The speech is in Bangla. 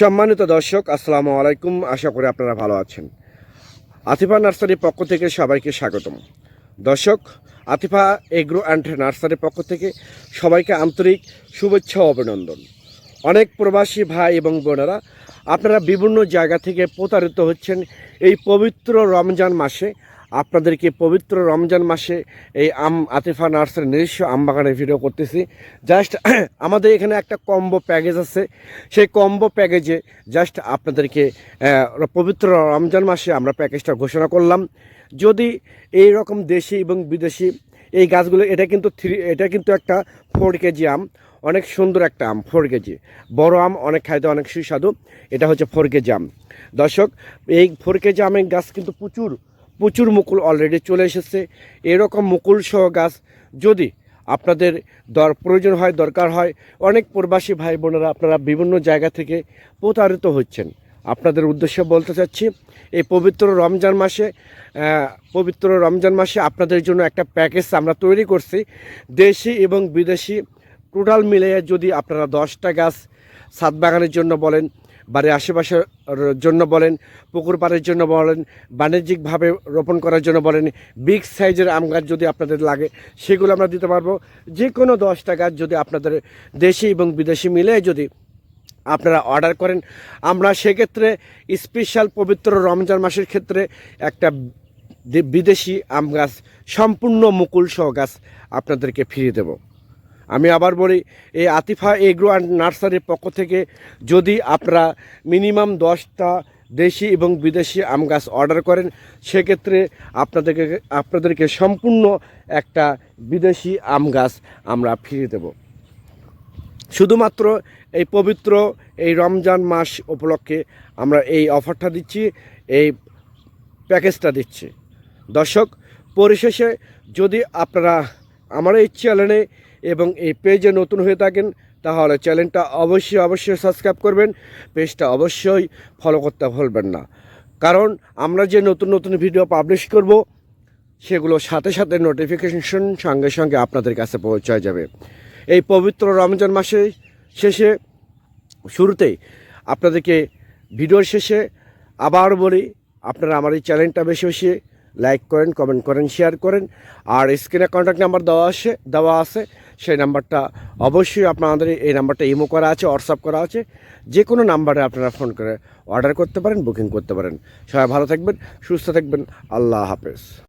সম্মানিত দর্শক, আসসালামু আলাইকুম। আশা করি আপনারা ভালো আছেন। আতিফা নার্সারির পক্ষ থেকে সবাইকে স্বাগতম। দর্শক, আতিফা এগ্রো অ্যান্ড নার্সারির পক্ষ থেকে সবাইকে আন্তরিক শুভেচ্ছা অভিনন্দন। অনেক প্রবাসী ভাই এবং বোনেরা, আপনারা বিভিন্ন জায়গা থেকে প্রতারিত হচ্ছেন এই পবিত্র রমজান মাসে। আপনাদেরকে পবিত্র রমজান মাসে এই আম আতিফা নার্সারি নিজস্ব আম বাগানের ভিডিও করতেছি। জাস্ট আমাদের এখানে একটা কম্বো প্যাকেজ আছে। সেই কম্বো প্যাকেজে জাস্ট আপনাদেরকে পবিত্র রমজান মাসে আমরা প্যাকেজটা ঘোষণা করলাম। যদি এই রকম দেশি এবং বিদেশি এই গাছগুলো, এটা কিন্তু থ্রি এটা কিন্তু একটা ফোর কেজি আম। অনেক সুন্দর একটা আম ফোর কেজি বড় আম, অনেক খাইতে অনেক সুস্বাদু। এটা হচ্ছে ফোর কেজি আম। দর্শক, এই ফোর কেজি আমের গাছ কিন্তু প্রচুর। প্রচুর মুকুল অলরেডি চলে এসেছে। এরকম মুকুল সহ গাছ যদি আপনাদের দর প্রয়োজন হয়, দরকার হয়, অনেক প্রবাসী ভাই বোনেরা আপনারা বিভিন্ন জায়গা থেকে প্রতারিত হচ্ছেন। আপনাদের উদ্দেশ্যে বলতে চাচ্ছি, এই পবিত্র রমজান মাসে পবিত্র রমজান মাসে আপনাদের জন্য একটা প্যাকেজ আমরা তৈরি করছি। দেশি এবং বিদেশি টোটাল মিলিয়ে যদি আপনারা দশটা গাছ ছাদ বাগানের জন্য বলেন বাড়ির আশেপাশের জন্য বলেন, পুকুর পাড়ের জন্য বলেন, বাণিজ্যিকভাবে রোপণ করার জন্য বলেন, বিগ সাইজের আম গাছ যদি আপনাদের লাগে, সেগুলো আমরা দিতে পারব। যে কোনো দশটা গাছ যদি আপনাদের দেশি এবং বিদেশি মিলে যদি আপনারা অর্ডার করেন, আমরা সেক্ষেত্রে স্পেশাল পবিত্র রমজান মাসের ক্ষেত্রে একটা বিদেশি আম গাছ, সম্পূর্ণ মুকুল সহ গাছ আপনাদেরকে ফিরিয়ে দেব। আমি আবার বলি, এই আতিফা এগ্রো অ্যান্ড নার্সারির পক্ষ থেকে যদি আপনারা মিনিমাম দশটা দেশি এবং বিদেশি আম গাছ অর্ডার করেন, সেক্ষেত্রে আপনাদেরকে আপনাদেরকে সম্পূর্ণ একটা বিদেশি আম গাছ আমরা ফিরিয়ে দেব। শুধুমাত্র এই পবিত্র এই রমজান মাস উপলক্ষে আমরা এই অফারটা দিচ্ছি, এই প্যাকেজটা দিচ্ছি। দর্শক, পরিশেষে যদি আপনারা আমার এই চ্যানেলে এবং এই পেজে নতুন হয়ে থাকেন, তাহলে চ্যানেলটা অবশ্যই অবশ্যই সাবস্ক্রাইব করবেন, পেজটা অবশ্যই ফলো করতে ভুলবেন না। কারণ আমরা যে নতুন নতুন ভিডিও পাবলিশ করব, সেগুলো সাথে সাথে নোটিফিকেশন সঙ্গে সঙ্গে আপনাদের কাছে পৌঁছায় যাবে। এই পবিত্র রমজান মাসে শেষে, শুরুতেই আপনাদেরকে ভিডিওর শেষে আবার বলি, আপনারা আমার এই চ্যানেলটা বেশি বেশি লাইক করেন কমেন্ট করেন শেয়ার করেন। আর স্ক্রিনে কন্ট্যাক্ট নাম্বার দেওয়া আছে দেওয়া আছে। সেই নাম্বারটা অবশ্যই আপনাদের এই নাম্বারটা ইমো করা আছে হোয়াটসঅ্যাপ করা আছে। যে কোনো নাম্বারে আপনারা ফোন করে অর্ডার করতে পারেন বুকিং করতে পারেন। সবাই ভালো থাকবেন, সুস্থ থাকবেন। আল্লাহ হাফেজ।